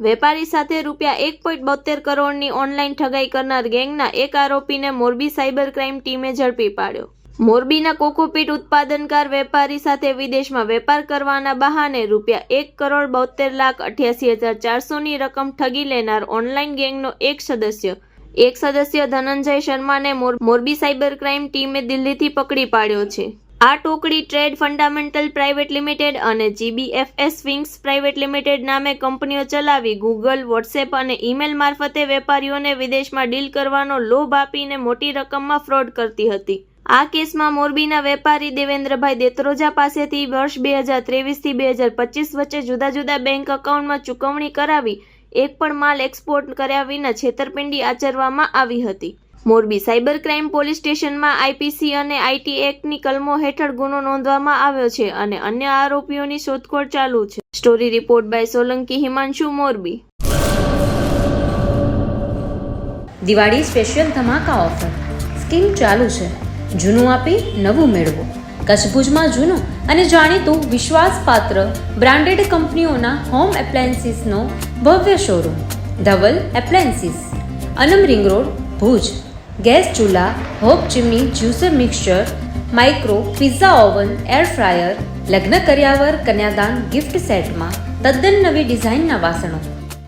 વેપારી સાથે રૂપિયા એક પોઈન્ટ બોતેર કરોડની ઓનલાઈન ઠગાઈ કરનાર ગેંગના એક આરોપીને મોરબી સાયબર ક્રાઇમ ટીમે ઝડપી પાડ્યો. મોરબીના કોકોપીટ ઉત્પાદનકાર વેપારી સાથે વિદેશમાં વેપાર કરવાના બહાને રૂપિયા એક કરોડ બોતેર લાખ અઠ્યાસી હજાર ચારસોની રકમ ઠગી લેનાર ઓનલાઈન ગેંગનો એક સદસ્ય. એક સદસ્ય ધનંજય શર્માને મોર- મોરબી સાયબર ક્રાઇમ ટીમે દિલ્હીથી પકડી પાડ્યો છે. આ ટોકડી ટ્રેડ ફંડામેન્ટલ પ્રાઇવેટ લિમિટેડ અને જીબીએફએસ વિંગ્સ પ્રાઇવેટ લિમિટેડ નામે કંપનીઓ ચલાવી ગૂગલ વોટ્સએપ અને ઈમેલ મારફતે વેપારીઓને વિદેશમાં ડીલ કરવાનો લોભ આપીને મોટી રકમમાં ફ્રોડ કરતી હતી. આ કેસમાં મોરબીના વેપારી દેવેન્દ્રભાઈ દેત્રોજા પાસેથી વર્ષ બે હજાર ત્રેવીસથી બે હજાર પચીસ વચ્ચે જુદા જુદા બેંક એકાઉન્ટમાં ચૂકવણી કરાવી, એક પણ માલ એક્સપોર્ટ કર્યા વિના છેતરપિંડી આચરવામાં આવી હતી. મોરબી સાયબર ક્રાઇમ પોલીસ સ્ટેશનમાં આઈપીસી અને આઈટી એક્ટની કલમો હેઠળ ગુનો નોંધવામાં આવ્યો છે અને અન્ય આરોપીઓની શોધખોળ ચાલુ છે. Story report by Solanki Himanshu, Morbi. Diwali special ધમાકા offer. Scheme ચાલુ છે. જૂનું આપી નવું મેળવો. કચ્છ ભુજમાં જૂનું અને જાણીતું વિશ્વાસપાત્ર બ્રાન્ડેડ કંપનીઓના હોમ એપ્લાયન્સીસનો ભવ્ય showroom. Dhaval appliances. Anam ring road, Bhuj. Gas ચૂલા, hob chimney juicer mixture micro, pizza oven, air fryer, લગ્ન કર્યાવર, કન્યાદાન, ગિફ્ટ સેટમાં તદ્દન નવી ડિઝાઇનના વાસણો.